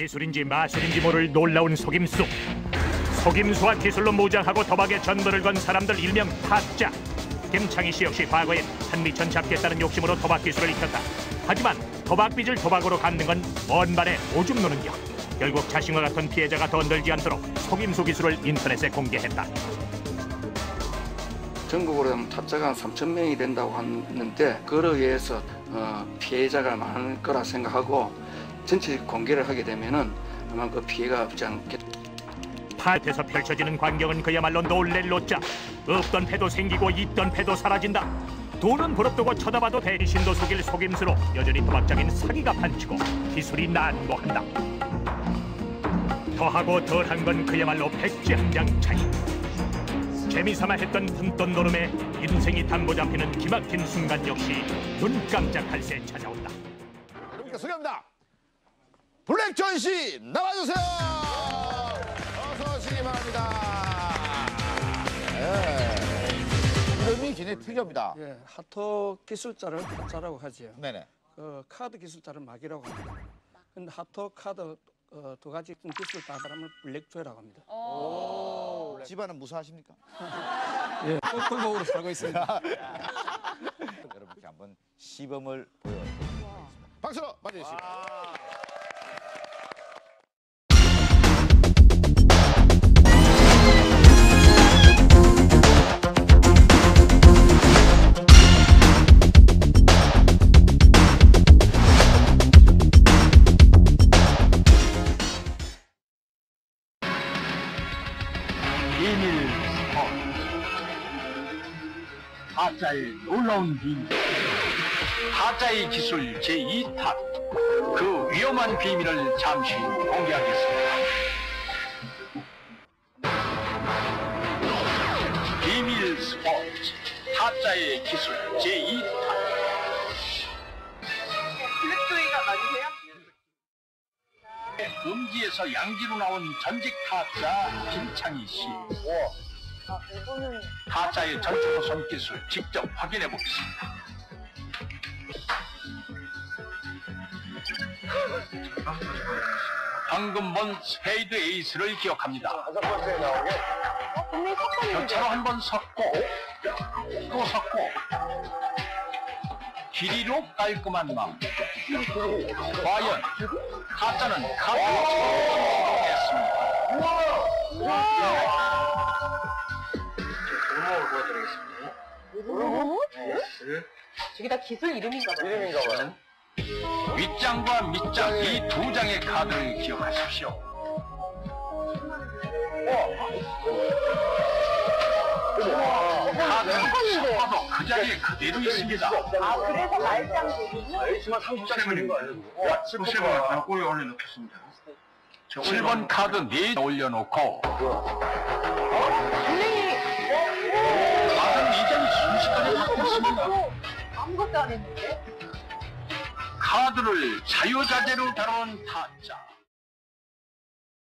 기술인지 마술인지 모를 놀라운 속임수. 속임수와 기술로 무장하고 도박에 전도를 건 사람들 일명 타짜. 김창희 씨 역시 과거엔 한미천 잡겠다는 욕심으로 도박 기술을 익혔다. 하지만 도박 빚을 도박으로 갚는 건 먼 발에 오줌 누는 격. 결국 자신과 같은 피해자가 더 늘지 않도록 속임수 기술을 인터넷에 공개했다. 전국으로 하면 타짜가 한 3천 명이 된다고 하는데 그로 의해서 어, 피해자가 많을 거라 생각하고 전체 공개를 하게 되면은 아마 그 피해가 없지 않겠. 팥에서 펼쳐지는 광경은 그야말로 놀랠 노자. 없던 패도 생기고 있던 패도 사라진다. 돈은 부럽두고 쳐다봐도 대리신도 속일 속임수로 여전히 도박장인 사기가 판치고 기술이 난무한다. 더하고 덜한 건 그야말로 백지 한 장 차이. 재미삼아 했던 푼돈 노름에 인생이 담보 잡히는 기막힌 순간 역시 눈 깜짝할 새 찾아온다. 그러니까 소개합니다. 블랙존 씨 나와주세요. 어서 오시기 바랍니다. 예. 이름이 굉장히 특이합니다. 예, 하토 기술자를 하자라고 하지요. 네네. 그 카드 기술자를 막이라고 합니다. 근데 하토 카드 어, 두 가지 기술 다 사람을 블랙조이라고 합니다. 집안은 무사하십니까? 예, 꿀꿀복으로 살고 있습니다. 여러분께 한번 시범을 보여드리겠습니다. 박수로 맞이해주시고. 타짜의 놀라운 비밀. 타짜의 기술 제2탄 그 위험한 비밀을 잠시 공개하겠습니다. 비밀 스포츠. 타짜의 기술 제2탄 블랙조이가 맞으세요? 음지에서 양지로 나온 전직 타짜 김창희 씨 아, 이거는 타짜의 전투 손기술 직접 확인해 보겠습니다. 방금 본 스페이드 에이스를 기억합니다. 어, 분명히 섞었는데 교차로 한번 섰고 또 섰고 길이로 깔끔한 마음. 과연 타짜는 카드를 저게 다 기술 이름인가 봐요. 윗장과 밑장 이 두 장의 카드를 기억하십시오. 카드는 섞어도 그 자리에 그대로 있습니다. 아, 그래서 말짱들이 7번 카드 4개 올려놓고 했는데? 카드를 자유자재로 다룬 타짜.